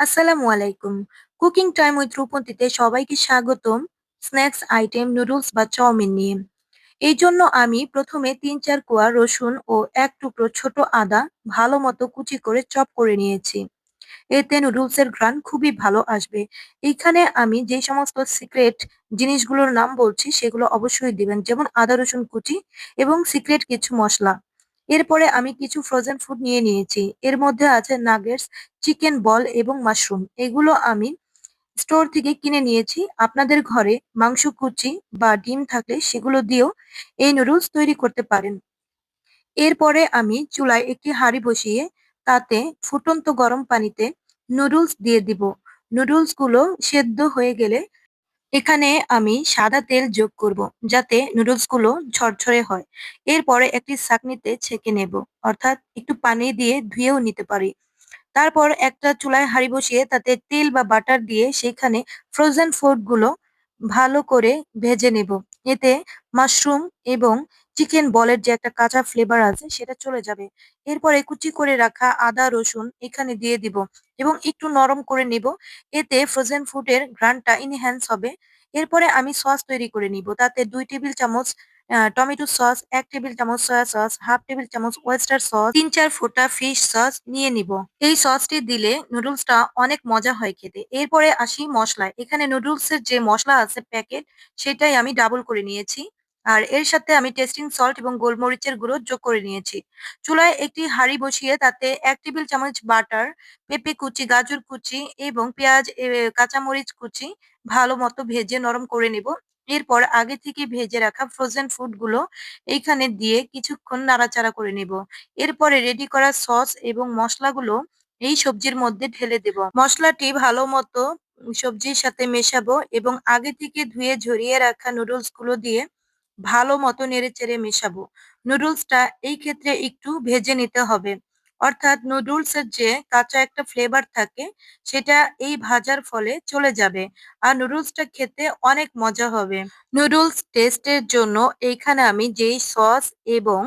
আসসালামু আলাইকুম। Cooking time with রূপন্তীতে সবাইকে স্বাগতম স্ন্যাক্স, আইটেম, নুডলস বা চাউমিন নিয়ে। এই জন্য আমি প্রথমে ৩-৪ কোয়া রসুন ও এক টুকরো ছোট আদা ভালো মতো কুচি করে চপ করে নিয়েছি। এতে নুডলসের ঘ্রাণ খুবই ভালো আসবে। এইখানে আমি যে সমস্ত সিক্রেট জিনিসগুলোর নাম বলছি সেগুলো অবশ্যই দিবেন। যেমন আদা রসুন কুচি এবং সিক্রেট কিছু মসলা। এরপরে আমি কিছু ফ্রোজেন ফুড নিয়ে নিয়েছি। এর মধ্যে আছে নাগেটস, চিকেন বল এবং মাশরুম। এগুলো আমি স্টোর থেকে কিনে নিয়েছি। আপনাদের ঘরে মাংস কুচি বা ডিম থাকলে সেগুলো দিয়েও এই নুডলস তৈরি করতে পারেন। এরপরে আমি চুলায় একটি হাঁড়ি বসিয়ে তাতে ফুটন্ত গরম পানিতে নুডলস দিয়ে দিব। নুডলসগুলো সেদ্ধ হয়ে গেলে এখানে আমি সাদা তেল যোগ করব যাতে নুডলসগুলো ঝরঝরে হয়। এরপরে একটি ছাঁকনিতে ছেঁকে নেব, অর্থাৎ একটু পানি দিয়ে ধুয়েও নিতে পারি। তারপর একটা চুলায় হাঁড়ি বসিয়ে তাতে তেল বা বাটার দিয়ে সেখানে ফ্রোজেন ফুডগুলো ভালো করে ভেজে নেব। এতে মাশরুম এবং চিকেন বলের যে একটা কাঁচা ফ্লেভার আছে সেটা চলে যাবে। এরপরে কুচি করে রাখা আদা, রসুন এখানে দিয়ে দিব এবং একটু নরম করে নেব। এতে ফ্রোজেন ফুডের ঘ্রাণটা এনহ্যান্স হবে। এরপরে আমি সস তৈরি করে নিব। তাতে দুই টেবিল চামচ টমেটো সস, এক টেবিল চামচ সয়া সস, হাফ টেবিল চামচ ওয়েস্টার সস, ৩-৪ ফোঁটা ফিশ সস নিয়ে নিব। এই সসটি দিলে নুডলসটা অনেক মজা হয় খেতে। এরপরে আসি মশলায় এখানে নুডলসের যে মশলা আছে প্যাকেট সেটাই আমি ডাবল করে নিয়েছি। আর এর সাথে আমি টেস্টিং সল্ট এবং গোলমরিচের গুঁড়ো যোগ করে নিয়েছি। চুলায় একটি হাঁড়ি বসিয়ে তাতে এক টেবিল চামচ বাটার, পেঁপে কুচি, গাজর কুচি এবং পেঁয়াজ, কাঁচামরিচ কুচি ভালো মতো ভেজে নরম করে নেব। এরপর আগে থেকে ভেজে রাখা ফ্রোজেন ফুডগুলো এইখানে দিয়ে কিছুক্ষণ নাড়াচাড়া করে নেব। এরপরে রেডি করা সস এবং মসলাগুলো এই সবজির মধ্যে ঢেলে দেব। মশলাটি ভালো মতো সবজির সাথে মেশাবো এবং আগে থেকে ধুয়ে ঝরিয়ে রাখা নুডলসগুলো দিয়ে ভালো মতো নেড়ে চেড়ে মেশাবো। নুডলসটা এই ক্ষেত্রে একটু ভেজে নিতে হবে। অর্থাৎ নুডলস এর যে কাঁচা একটা ফ্লেভার থাকে, সেটা এই ভাজার ফলে চলে যাবে। আর নুডলসটা খেতে অনেক মজা হবে। নুডলস টেস্ট এর জন্য এইখানে আমি যেই সস এবং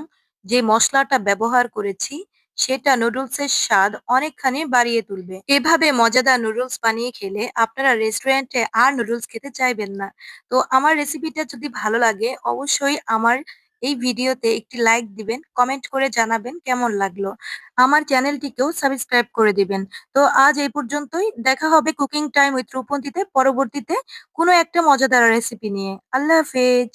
যে মশলাটা ব্যবহার করেছি সেটা নুডলসের স্বাদ অনেকখানি বাড়িয়ে তুলবে। এভাবে মজাদার নুডলস বানিয়ে খেলে আপনারা রেস্টুরেন্টে আর নুডলস খেতে চাইবেন না। তো আমার রেসিপিটা যদি ভালো লাগে অবশ্যই আমার এই ভিডিওতে একটি লাইক দিবেন, কমেন্ট করে জানাবেন কেমন লাগল। আমার চ্যানেলটিকেও সাবস্ক্রাইব করে দিবেন। তো আজ এই পর্যন্তই। দেখা হবে কুকিং টাইম উইথ রূপন্তীতে পরবর্তীতে কোনো একটা মজাদার রেসিপি নিয়ে। আল্লাহ হাফেজ।